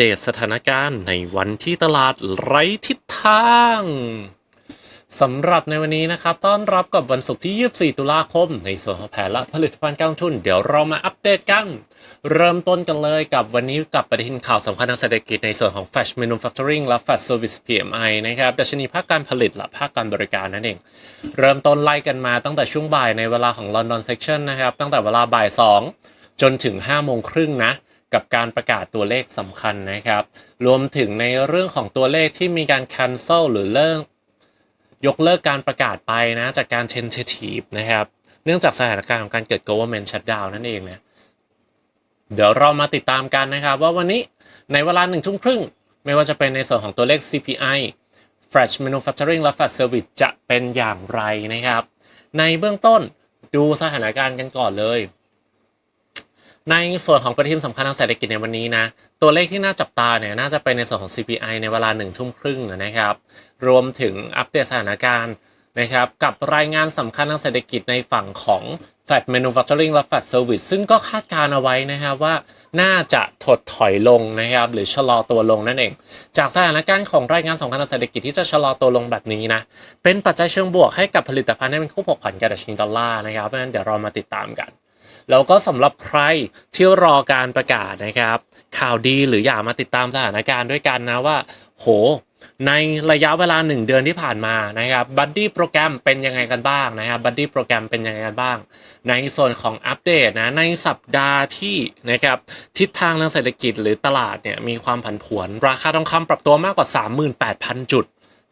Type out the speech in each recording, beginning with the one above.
เดตสถานการณ์ในวันที่ตลาดไร้ทิศทางสำหรับในวันนี้นะครับ ต้อนรับกับวันศุกร์ที่ 24 ตุลาคม ในส่วนของแผนและผลิตภัณฑ์การลงทุน เดี๋ยวเรามาอัปเดตกัน เริ่มต้นกันเลยกับวันนี้กับประเด็นข่าวสำคัญทางเศรษฐกิจในส่วนของ f a s h Manufacturing และ Flash Service PMI นะครับดัชนีภาคการผลิตและภาคการบริการนั่นเอง เริ่มต้นไล่กันมาตั้งแต่ช่วงบ่ายในเวลาของ London Section นะครับ ตั้งแต่เวลาบ่าย 2 จนถึง 5 โมงครึ่งนะ กับการประกาศตัวเลขสำคัญนะครับ รวมถึงในเรื่องของตัวเลขที่มีการ cancel หรือเลิกยกเลิกการประกาศไปนะ จากการ tentative นะครับ เนื่องจากสถานการณ์ของการเกิด government shutdown นั่นเองนะเดี๋ยวเรามาติดตามกันนะครับ ว่าวันนี้ในเวลาหนึ่งทุ่มครึ่ง ไม่ว่าจะเป็นในส่วนของตัวเลข CPI Fresh Manufacturing และ Flash Service จะเป็นอย่างไรนะครับ ในเบื้องต้นดูสถานการณ์กันก่อนเลย ในส่วนของประเด็นสำคัญทางเศรษฐกิจในวันนี้นะ ตัวเลขที่น่าจับตาเนี่ยน่าจะเป็นในส่วนของ CPI ในเวลาหนึ่งทุ่มครึ่งนะครับ รวมถึงอัปเดตสถานการณ์นะครับกับรายงานสำคัญทางเศรษฐกิจในฝั่งของ Fat Manufacturing และ Fat Service ซึ่งก็คาดการณ์เอาไว้นะครับว่าน่าจะถดถอยลงนะครับ หรือชะลอตัวลงนั่นเอง จากสถานการณ์ของรายงานสำคัญทางเศรษฐกิจที่จะชะลอตัวลงแบบนี้นะเป็นปัจจัยเชิงบวกให้กับผลิตภัณฑ์ที่เป็นคู่ผกผันกับดัชนีดอลลาร์นะครับเพราะฉะนั้นเดี๋ยวเรามาติดตามกัน แล้วก็สำหรับใครที่รอการประกาศนะครับ ข่าวดีหรืออยากมาติดตามสถานการณ์ด้วยกันนะว่า โห ในระยะเวลา 1 เดือนที่ผ่านมานะครับบัดดี้โปรแกรมเป็นยังไงกันบ้างนะครับบัดดี้โปรแกรมเป็นยังไงกันบ้าง ในส่วนของอัปเดตนะในสัปดาห์ที่นะครับทิศทางทางเศรษฐกิจหรือตลาดเนี่ยมีความผันผวน ราคาทองคำปรับตัวมากกว่า 38,000 จุด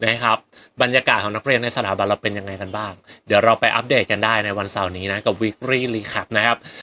นะครับ บรรยากาศของนักเรียนในสถาบันเราเป็นยังไงกันบ้าง เดี๋ยวเราไปอัปเดตกันได้ในวันเสาร์นี้นะกับ weekly recap นะครับ